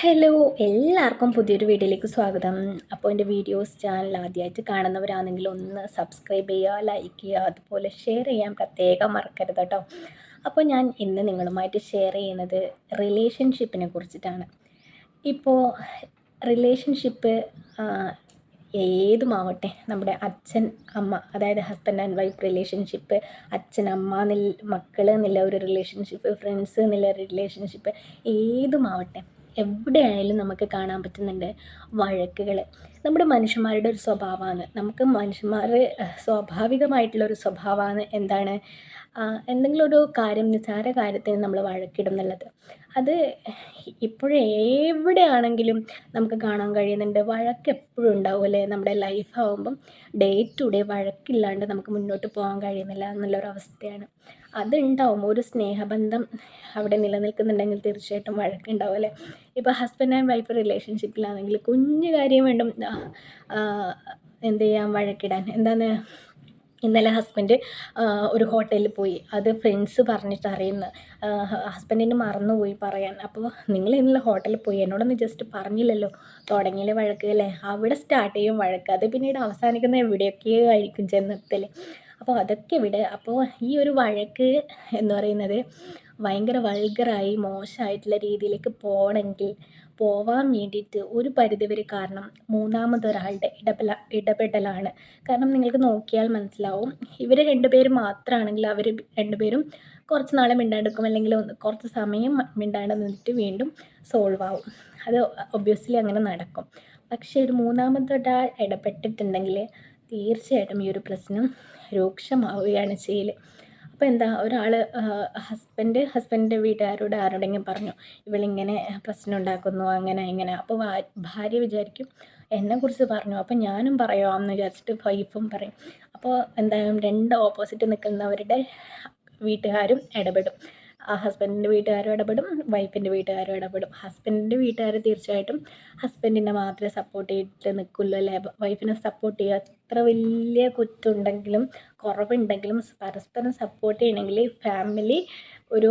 Hello എല്ലാവർക്കും പുതിയൊരു വീഡിയോയിലേക്ക് സ്വാഗതം. അപ്പോൾ എന്റെ വീഡിയോസ് ചാനൽ ആദ്യമായിട്ട് കാണുന്നവരാണെങ്കിൽ ഒന്ന് സബ്സ്ക്രൈബ് ചെയ്യുക ലൈക്ക് ചെയ്യുക അതുപോലെ ഷെയർ ചെയ്യാൻ പ്രത്യേകം മറക്കരുത് കേട്ടോ. അപ്പോൾ ഞാൻ ഇന്ന് നിങ്ങളുമായിട്ട് ഷെയർ ചെയ്യുന്നത് റിലേഷൻഷിപ്പിനെ കുറിച്ചിട്ടാണ്. ഇപ്പോൾ റിലേഷൻഷിപ്പ് ഏതുമാവട്ടെ നമ്മുടെ അച്ഛൻ അമ്മ അതായത് ഹസ്ബൻഡ് ആൻഡ് വൈഫ് റിലേഷൻഷിപ്പ് അച്ഛൻ അമ്മ നിൽ മക്കൾ എന്നുള്ള ഒരു റിലേഷൻഷിപ്പ് ഫ്രണ്ട്സ് എന്നുള്ള റിലേഷൻഷിപ്പ് ഏതുമാവട്ടെ എവിടെയായാലും നമുക്ക് കാണാൻ പറ്റുന്നുണ്ട് വഴക്കുകൾ. നമ്മുടെ മനുഷ്യന്മാരുടെ ഒരു സ്വഭാവമാണ്. നമുക്ക് മനുഷ്യന്മാർ സ്വാഭാവികമായിട്ടുള്ള ഒരു സ്വഭാവമാണ് എന്താണ്? എന്തെങ്കിലും ഒരു കാര്യം നിസ്സാര കാര്യത്തിന് നമ്മൾ വഴക്കിടും എന്നുള്ളത്. അത് ഇപ്പോഴും എവിടെയാണെങ്കിലും നമുക്ക് കാണാൻ കഴിയുന്നുണ്ട്. വഴക്ക് എപ്പോഴും ഉണ്ടാവും അല്ലേ? നമ്മുടെ ലൈഫ് ആകുമ്പം ഡേ ടു ഡേ വഴക്കില്ലാണ്ട് നമുക്ക് മുന്നോട്ട് പോകാൻ കഴിയുന്നില്ല എന്നുള്ളൊരവസ്ഥയാണ്. അതുണ്ടാവും. ഒരു സ്നേഹബന്ധം അവിടെ നിലനിൽക്കുന്നുണ്ടെങ്കിൽ തീർച്ചയായിട്ടും വഴക്കുണ്ടാവും അല്ലേ? ഇപ്പോൾ ഹസ്ബൻഡ് ആൻഡ് വൈഫ് റിലേഷൻഷിപ്പിലാണെങ്കിൽ കുഞ്ഞു കാര്യം വേണ്ടും എന്ത് ചെയ്യാം? വഴക്കിടാൻ. എന്താണ്? ഇന്നലെ ഹസ്ബൻഡ് ഒരു ഹോട്ടലിൽ പോയി. അത് ഫ്രണ്ട്സ് പറഞ്ഞിട്ട് അറിയുന്ന ഹസ്ബൻഡിന് മറന്നുപോയി പറയാൻ. അപ്പോൾ നിങ്ങൾ ഇന്നലെ ഹോട്ടലിൽ പോയി. എന്നോടൊന്ന് ജസ്റ്റ് പറഞ്ഞില്ലല്ലോ. തുടങ്ങിയില്ലേ വഴക്ക് അല്ലേ? അവിടെ സ്റ്റാർട്ട് ചെയ്യും വഴക്ക്. അത് പിന്നീട് അവസാനിക്കുന്ന എവിടെയൊക്കെയോ ആയിരിക്കും ചെന്നെത്തൽ അപ്പോൾ അതൊക്കെ ഇവിടെ അപ്പോൾ ഈ ഒരു വഴക്ക് എന്ന് പറയുന്നത് ഭയങ്കര വൾഗറായി മോശമായിട്ടുള്ള രീതിയിലേക്ക് പോകണമെങ്കിൽ പോവാൻ വേണ്ടിയിട്ട് ഒരു പരിധിവരെ കാരണം മൂന്നാമതൊരാളുടെ ഇടപെല ഇടപെടലാണ്. കാരണം നിങ്ങൾക്ക് നോക്കിയാൽ മനസ്സിലാവും ഇവർ രണ്ടുപേരും മാത്രമാണെങ്കിൽ അവർ രണ്ടുപേരും കുറച്ച് നാളെ മിണ്ടാണ്ടെടുക്കും അല്ലെങ്കിൽ കുറച്ച് സമയം മിണ്ടാണ്ട് നിന്നിട്ട് വീണ്ടും സോൾവ് ആവും. അത് ഒബ്വിയസ്ലി അങ്ങനെ നടക്കും. പക്ഷേ ഒരു മൂന്നാമതൊരാൾ ഇടപെട്ടിട്ടുണ്ടെങ്കിൽ തീർച്ചയായിട്ടും ഈ ഒരു പ്രശ്നം രൂക്ഷമാവുകയാണ് ചെയ്യൽ അപ്പോൾ എന്താ ഒരാൾ ഹസ്ബൻഡ് ഹസ്ബൻഡിന്റെ വീട്ടുകാരോട് ആരോടെങ്കിലും പറഞ്ഞു ഇവളിങ്ങനെ പ്രശ്നം ഉണ്ടാക്കുന്നു അങ്ങനെ ഇങ്ങനെ. അപ്പോൾ ഭാര്യ വിചാരിക്കും എന്നെക്കുറിച്ച് പറഞ്ഞു അപ്പോൾ ഞാനും പറയാമെന്ന് വിചാരിച്ചിട്ട് വൈഫും പറയും. അപ്പോൾ എന്തായാലും രണ്ട് ഓപ്പോസിറ്റ് നിൽക്കുന്നവരുടെ വീട്ടുകാരും ഇടപെടും. ഹസ്ബൻഡിന്റെ വീട്ടുകാരും ഇടപെടും വൈഫിന്റെ വീട്ടുകാരും ഇടപെടും. ഹസ്ബൻഡിന്റെ വീട്ടുകാർ തീർച്ചയായിട്ടും ഹസ്ബൻഡിനെ മാത്രമേ സപ്പോർട്ട് ചെയ്തിട്ട് നിൽക്കുള്ളൂ അല്ലേ? വൈഫിനെ സപ്പോർട്ട് ചെയ്യുക. എത്ര വലിയ കുറ്റമുണ്ടെങ്കിലും കുറവുണ്ടെങ്കിലും പരസ്പരം സപ്പോർട്ട് ചെയ്യണമെങ്കിൽ ഫാമിലി ഒരു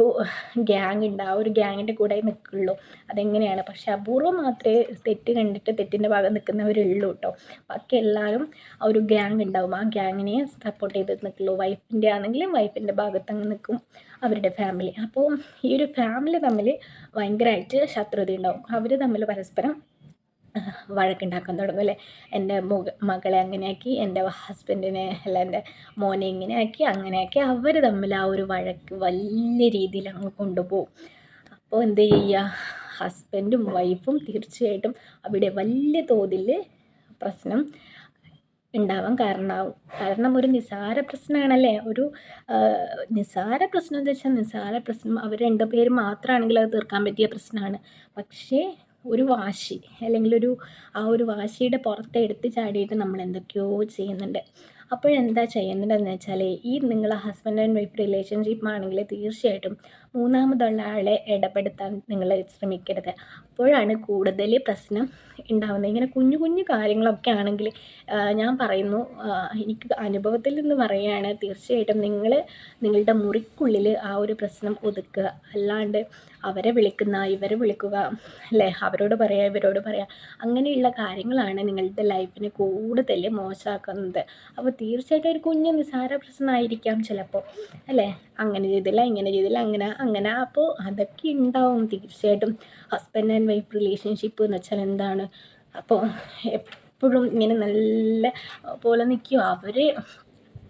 ഗ്യാങ് ഉണ്ട് ആ ഒരു ഗ്യാങ്ങിന്റെ കൂടെ നിൽക്കുള്ളൂ അതെങ്ങനെയാണ്? പക്ഷെ അപൂർവം മാത്രമേ തെറ്റ് കണ്ടിട്ട് തെറ്റിന്റെ ഭാഗം നിൽക്കുന്നവരുള്ളൂ കേട്ടോ ബാക്കി എല്ലാവരും ആ ഒരു ഗ്യാങ് ഉണ്ടാവും ആ ഗ്യാങ്ങിനെ സപ്പോർട്ട് ചെയ്ത് നിൽക്കുള്ളൂ വൈഫിന്റെ ആണെങ്കിലും വൈഫിന്റെ ഭാഗത്ത് അങ്ങ് നിൽക്കും അവരുടെ ഫാമിലി അപ്പോൾ ഈ ഒരു ഫാമിലി തമ്മിൽ ഭയങ്കരമായിട്ട് ശത്രുത ഉണ്ടാവും അവർ തമ്മിൽ പരസ്പരം വഴക്കുണ്ടാക്കാൻ തുടങ്ങും അല്ലേ? എന്റെ മുക മകളെ അങ്ങനെയാക്കി എന്റെ ഹസ്ബൻഡിനെ അല്ല എന്റെ മോനെ ഇങ്ങനെയാക്കി അങ്ങനെയാക്കി അവർ തമ്മിൽ ആ ഒരു വഴക്ക് വലിയ രീതിയിൽ അങ്ങ് കൊണ്ടുപോകും. അപ്പോൾ എന്ത് ചെയ്യുക? ഹസ്ബൻഡും വൈഫും തീർച്ചയായിട്ടും അവിടെ വലിയ തോതിൽ പ്രശ്നം ഉണ്ടാവാൻ കാരണമാവും. കാരണം ഒരു നിസാര പ്രശ്നമാണല്ലേ? ഒരു നിസാര പ്രശ്നം എന്ന് വെച്ചാൽ നിസാര പ്രശ്നം അവർ രണ്ടുപേരും പേര് മാത്രമാണെങ്കിൽ അത് തീർക്കാൻ പറ്റിയ പ്രശ്നമാണ്. പക്ഷേ ഒരു വാശി അല്ലെങ്കിൽ ഒരു ആ ഒരു വാശിയുടെ പുറത്തെടുത്ത് ചാടിയിട്ട് നമ്മൾ എന്തൊക്കെയോ ചെയ്യുന്നുണ്ട്. അപ്പോഴെന്താ ചെയ്യേണ്ടതെന്ന് വെച്ചാൽ ഈ നിങ്ങൾ ഹസ്ബൻഡ് ആൻഡ് വൈഫ് റിലേഷൻഷിപ്പ് ആണെങ്കിൽ തീർച്ചയായിട്ടും മൂന്നാമതുള്ള ആളെ ഇടപെടുത്താൻ നിങ്ങൾ ശ്രമിക്കരുത്. അപ്പോഴാണ് കൂടുതൽ പ്രശ്നം ഉണ്ടാവുന്നത് ഇങ്ങനെ കുഞ്ഞു കുഞ്ഞു കാര്യങ്ങളൊക്കെ ആണെങ്കിൽ ഞാൻ പറയുന്നു എനിക്ക് അനുഭവത്തിൽ നിന്ന് പറയുകയാണ് തീർച്ചയായിട്ടും നിങ്ങൾ നിങ്ങളുടെ മുറിക്കുള്ളിൽ ആ ഒരു പ്രശ്നം ഒതുക്കുക. അല്ലാണ്ട് അവരെ വിളിക്കുന്ന ഇവരെ വിളിക്കുക അല്ലേ? അവരോട് പറയുക ഇവരോട് പറയുക അങ്ങനെയുള്ള കാര്യങ്ങളാണ് നിങ്ങളുടെ ലൈഫിനെ കൂടുതൽ മോശമാക്കുന്നത് അപ്പോൾ തീർച്ചയായിട്ടും ഒരു കുഞ്ഞു നിസ്സാര പ്രശ്നമായിരിക്കാം ചിലപ്പോൾ അല്ലേ? അങ്ങനെ ചെയ്തില്ല ഇങ്ങനെ ചെയ്തില്ല അങ്ങനെ അങ്ങനെ. അപ്പോൾ അതൊക്കെ ഉണ്ടാവും തീർച്ചയായിട്ടും. ഹസ്ബൻഡ് ആൻഡ് വൈഫ് റിലേഷൻഷിപ്പ് എന്ന് വെച്ചാൽ എന്താണ്? അപ്പോൾ എപ്പോഴും ഇങ്ങനെ നല്ല പോലെ നിൽക്കും. അവർ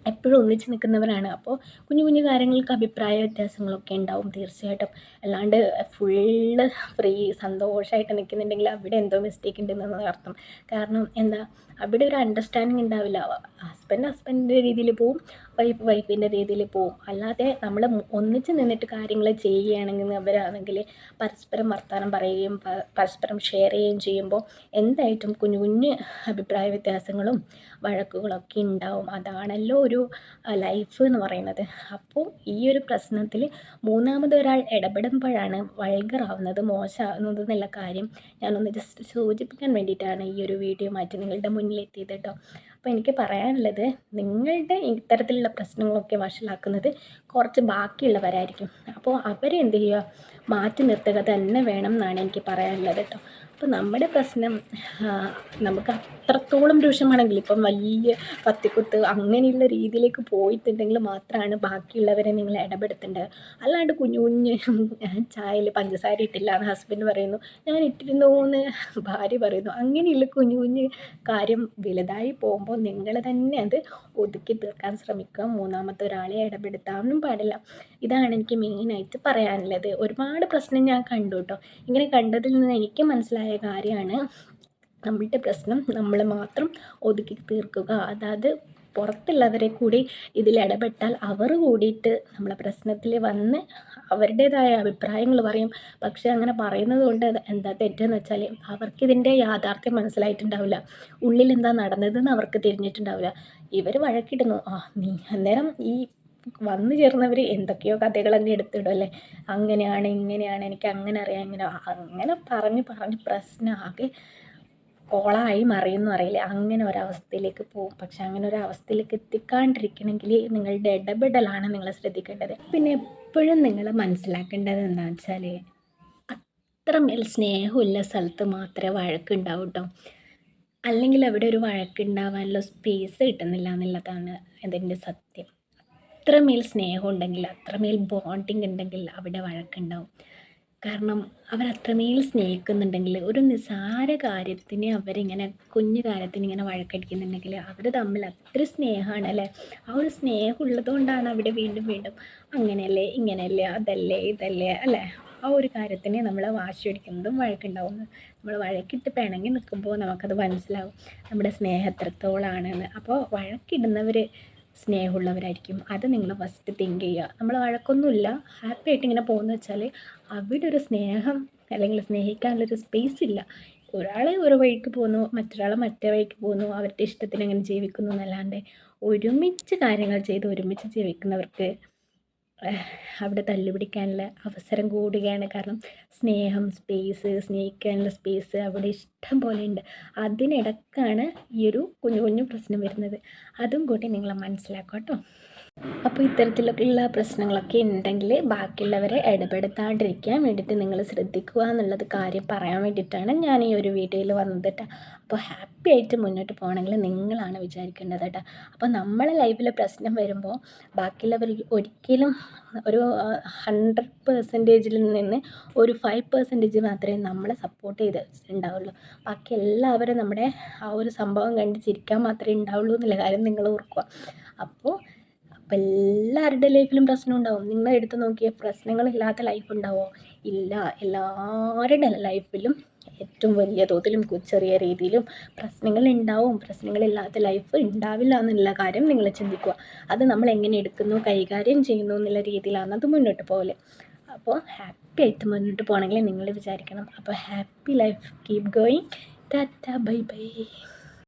എപ്പോഴും ഒന്നിച്ച് നിൽക്കുന്നവരാണ്. അപ്പോൾ കുഞ്ഞു കുഞ്ഞു കാര്യങ്ങൾക്ക് അഭിപ്രായ വ്യത്യാസങ്ങളൊക്കെ ഉണ്ടാവും തീർച്ചയായിട്ടും. അല്ലാണ്ട് ഫുള്ള് ഫ്രീ സന്തോഷമായിട്ട് നിൽക്കുന്നുണ്ടെങ്കിൽ അവിടെ എന്തോ മിസ്റ്റേക്ക് ഉണ്ടെന്നാണ് അർത്ഥം. കാരണം എന്താ? അവിടെ ഒരു അണ്ടർസ്റ്റാൻഡിങ് ഉണ്ടാവില്ല. ഹസ്ബൻഡ് ഹസ്ബൻഡിന്റെ രീതിയിൽ പോവും വൈഫ് വൈഫിന്റെ രീതിയിൽ പോവും. അല്ലാതെ നമ്മൾ ഒന്നിച്ച് നിന്നിട്ട് കാര്യങ്ങൾ ചെയ്യുകയാണെങ്കിൽ അവരാണെങ്കിൽ പരസ്പരം വർത്തമാനം പറയുകയും പരസ്പരം ഷെയർ ചെയ്യുകയും ചെയ്യുമ്പോൾ എന്തായിട്ടും കുഞ്ഞു കുഞ്ഞ് അഭിപ്രായ വ്യത്യാസങ്ങളും വഴക്കുകളൊക്കെ ഉണ്ടാവും. അതാണല്ലോ ഒരു ലൈഫ് എന്ന് പറയുന്നത്. അപ്പോൾ ഈ ഒരു പ്രശ്നത്തിൽ മൂന്നാമതൊരാൾ ഇടപെടുമ്പോഴാണ് വൾഗറാവുന്നത് മോശമാകുന്നത് എന്നുള്ള കാര്യം ഞാനൊന്ന് ജസ്റ്റ് സൂചിപ്പിക്കാൻ വേണ്ടിയിട്ടാണ് ഈ ഒരു വീഡിയോ മാറ്റി നിങ്ങളുടെ മുന്നിലെത്തിയത് കേട്ടോ അപ്പോൾ എനിക്ക് പറയാനുള്ളത് നിങ്ങളുടെ ഇത്തരത്തിലുള്ള പ്രശ്നങ്ങളൊക്കെ വഷളാക്കുന്നത് കുറച്ച് ബാക്കിയുള്ളവരായിരിക്കും. അപ്പോൾ അവരെ എന്ത് ചെയ്യുക? മാറ്റി നിർത്തുക തന്നെ വേണം എന്നാണ് എനിക്ക് പറയാനുള്ളത് കേട്ടോ. അപ്പോൾ നമ്മുടെ പ്രശ്നം നമുക്ക് അത്രത്തോളം രൂക്ഷമാണെങ്കിൽ ഇപ്പം വലിയ കത്തിക്കുത്ത് അങ്ങനെയുള്ള രീതിയിലേക്ക് പോയിട്ടുണ്ടെങ്കിൽ മാത്രമാണ് ബാക്കിയുള്ളവരെ നിങ്ങൾ ഇടപെടുത്തേണ്ടത്. അല്ലാണ്ട് കുഞ്ഞു കുഞ്ഞ് ചായയിൽ പഞ്ചസാര ഇട്ടില്ല എന്ന് ഹസ്ബൻഡ് പറയുന്നു ഞാൻ ഇട്ടിരുന്നു എന്ന് ഭാര്യ പറയുന്നു. അങ്ങനെയുള്ള കുഞ്ഞു കുഞ്ഞ് കാര്യം വലുതായി പോകുമ്പോൾ നിങ്ങൾ തന്നെ അത് ഒതുക്കി തീർക്കാൻ ശ്രമിക്കുക. മൂന്നാമത്തെ ഒരാളെ ഇടപെടുത്താനും പാടില്ല. ഇതാണ് എനിക്ക് മെയിനായിട്ട് പറയാനുള്ളത്. ഒരുപാട് പ്രശ്നം ഞാൻ കണ്ടു കേട്ടോ. ഇങ്ങനെ കണ്ടതിൽ നിന്ന് എനിക്ക് മനസ്സിലായ കാര്യമാണ്. നമ്മളുടെ പ്രശ്നം നമ്മൾ മാത്രം ഒതുക്കി തീർക്കുക. അതായത് പുറത്തുള്ളവരെ കൂടി ഇതിൽ ഇടപെട്ടാൽ അവർ കൂടിയിട്ട് നമ്മളെ പ്രശ്നത്തിൽ വന്ന് അവരുടേതായ അഭിപ്രായങ്ങൾ പറയും. പക്ഷേ അങ്ങനെ പറയുന്നത് കൊണ്ട് എന്താ തെറ്റെന്ന് വെച്ചാൽ അവർക്കിതിന്റെ യാഥാർത്ഥ്യം മനസ്സിലായിട്ടുണ്ടാവില്ല. ഉള്ളിൽ എന്താ നടന്നതെന്ന് അവർക്ക് തിരിഞ്ഞിട്ടുണ്ടാവില്ല. ഇവർ വഴക്കിടുന്നു. ആ നീ അന്നേരം ഈ വന്നു ചേർന്നവർ എന്തൊക്കെയോ കഥകൾ അങ്ങ് എടുത്തിടും അല്ലേ? അങ്ങനെയാണ് ഇങ്ങനെയാണ് എനിക്ക് അങ്ങനെ അറിയാം ഇങ്ങനെ അങ്ങനെ പറഞ്ഞ് പറഞ്ഞ് പ്രശ്നമാകെ കോളായി മറിയുന്നു അറിയില്ല? അങ്ങനെ ഒരവസ്ഥയിലേക്ക് പോകും പക്ഷെ അങ്ങനെ ഒരു അവസ്ഥയിലേക്ക് എത്തിക്കാണ്ടിരിക്കണമെങ്കിൽ നിങ്ങളുടെ ഇടപെടലാണ് നിങ്ങൾ ശ്രദ്ധിക്കേണ്ടത്. പിന്നെ എപ്പോഴും നിങ്ങൾ മനസ്സിലാക്കേണ്ടത് എന്താണെന്ന് വെച്ചാൽ അത്രമേൽ സ്നേഹമുള്ള സ്ഥലത്ത് മാത്രമേ വഴക്കുണ്ടാവൂ കേട്ടോ അല്ലെങ്കിൽ അവിടെ ഒരു വഴക്കുണ്ടാവാനുള്ള സ്പേസ് കിട്ടുന്നില്ല എന്നുള്ളതാണ് അതിന്റെ സത്യം. അത്രമേൽ സ്നേഹമുണ്ടെങ്കിൽ അത്രമേൽ ബോണ്ടിങ് ഉണ്ടെങ്കിൽ അവിടെ വഴക്കുണ്ടാവും. കാരണം അവരത്രമേൽ സ്നേഹിക്കുന്നുണ്ടെങ്കിൽ ഒരു നിസാര കാര്യത്തിന് അവരിങ്ങനെ കുഞ്ഞു കാര്യത്തിന് ഇങ്ങനെ വഴക്കടിക്കുന്നുണ്ടെങ്കിൽ അവർ തമ്മിൽ അത്ര സ്നേഹമാണ് അല്ലേ? ആ ഒരു സ്നേഹമുള്ളതുകൊണ്ടാണ് അവിടെ വീണ്ടും വീണ്ടും അങ്ങനെയല്ലേ ഇങ്ങനെയല്ലേ അതല്ലേ ഇതല്ലേ അല്ലേ? ആ ഒരു കാര്യത്തിന് നമ്മൾ വാശി പിടിക്കുന്നതും വഴക്കുണ്ടാവുന്നത് നമ്മൾ വഴക്കിട്ട് പിണങ്ങി നിൽക്കുമ്പോൾ നമുക്കത് മനസ്സിലാവും. നമ്മുടെ സ്നേഹം എത്രത്തോളാണെന്ന്. അപ്പോൾ വഴക്കിടുന്നവർ സ്നേഹമുള്ളവരായിരിക്കും. അത് നിങ്ങൾ ഫസ്റ്റ് തിങ്ക് ചെയ്യുക. നമ്മൾ വഴക്കൊന്നുമില്ല. ഹാപ്പി ആയിട്ട് ഇങ്ങനെ പോകുന്ന വെച്ചാൽ അവിടെ ഒരു സ്നേഹം അല്ലെങ്കിൽ സ്നേഹിക്കാനുള്ളൊരു സ്പേസ് ഇല്ല. ഒരാൾ ഒരു വഴിക്ക് പോകുന്നു മറ്റൊരാൾ മറ്റേ വഴിക്ക് പോകുന്നു അവരുടെ ഇഷ്ടത്തിന് അങ്ങനെ ജീവിക്കുന്നു എന്നല്ലാണ്ട് ഒരുമിച്ച് കാര്യങ്ങൾ ചെയ്ത് ഒരുമിച്ച് ജീവിക്കുന്നവർക്ക് അവിടെ തല്ലുപിടിക്കാനുള്ള അവസരം കൂടുകയാണ്. കാരണം സ്നേഹം സ്പേസ് സ്നേഹിക്കാനുള്ള സ്പേസ് അവിടെ ഇഷ്ടം പോലെ ഉണ്ട്. അതിനിടക്കാണ് ഈ ഒരു കുഞ്ഞു കുഞ്ഞു പ്രശ്നം വരുന്നത്. അതും കൂടി നിങ്ങൾ മനസ്സിലാക്കാം കേട്ടോ. അപ്പോൾ ഇത്തരത്തിലുള്ള പ്രശ്നങ്ങളൊക്കെ ഉണ്ടെങ്കിൽ ബാക്കിയുള്ളവരെ ഇടപെടുത്താണ്ടിരിക്കാൻ വേണ്ടിയിട്ട് നിങ്ങൾ ശ്രദ്ധിക്കുക എന്നുള്ളത് കാര്യം പറയാൻ വേണ്ടിയിട്ടാണ് ഞാൻ ഈ ഒരു വീഡിയോയിൽ വന്നത് കേട്ടോ അപ്പോൾ ഹാപ്പി ആയിട്ട് മുന്നോട്ട് പോകണമെങ്കിൽ നിങ്ങളാണ് വിചാരിക്കേണ്ടത് കേട്ടോ അപ്പോൾ നമ്മളെ ലൈഫിൽ പ്രശ്നം വരുമ്പോൾ ബാക്കിയുള്ളവർ ഒരിക്കലും ഒരു ഹൺഡ്രഡ് പെർസെന്റേജിൽ നിന്ന് ഒരു ഫൈവ് പെർസെന്റേജ് മാത്രമേ നമ്മളെ സപ്പോർട്ട് ചെയ്ത് ഉണ്ടാവുള്ളൂ ബാക്കി എല്ലാവരും നമ്മുടെ ആ ഒരു സംഭവം കണ്ട് ചിരിക്കാൻ മാത്രമേ ഉണ്ടാവുള്ളൂ എന്നുള്ള കാര്യം നിങ്ങൾ ഓർക്കുക. അപ്പോൾ അപ്പോൾ എല്ലാവരുടെ ലൈഫിലും പ്രശ്നം ഉണ്ടാവും. നിങ്ങൾ എടുത്ത് നോക്കിയാൽ പ്രശ്നങ്ങളില്ലാത്ത ലൈഫ് ഉണ്ടാവോ? ഇല്ല. എല്ലാവരുടെ ലൈഫിലും ഏറ്റവും വലിയ തോതിലും ചെറിയ രീതിയിലും പ്രശ്നങ്ങൾ ഉണ്ടാവും. പ്രശ്നങ്ങളില്ലാത്ത ലൈഫ് ഉണ്ടാവില്ല എന്നുള്ള കാര്യം നിങ്ങൾ ചിന്തിക്കുക. അത് നമ്മൾ എങ്ങനെ എടുക്കുന്നു കൈകാര്യം ചെയ്യുന്നു എന്നുള്ള രീതിയിലാണ് അത് മുന്നോട്ട് പോകൽ. അപ്പോൾ ഹാപ്പി ആയിട്ട് മുന്നോട്ട് പോകണമെങ്കിൽ നിങ്ങൾ വിചാരിക്കണം. അപ്പോൾ happy life keep going Tata bye by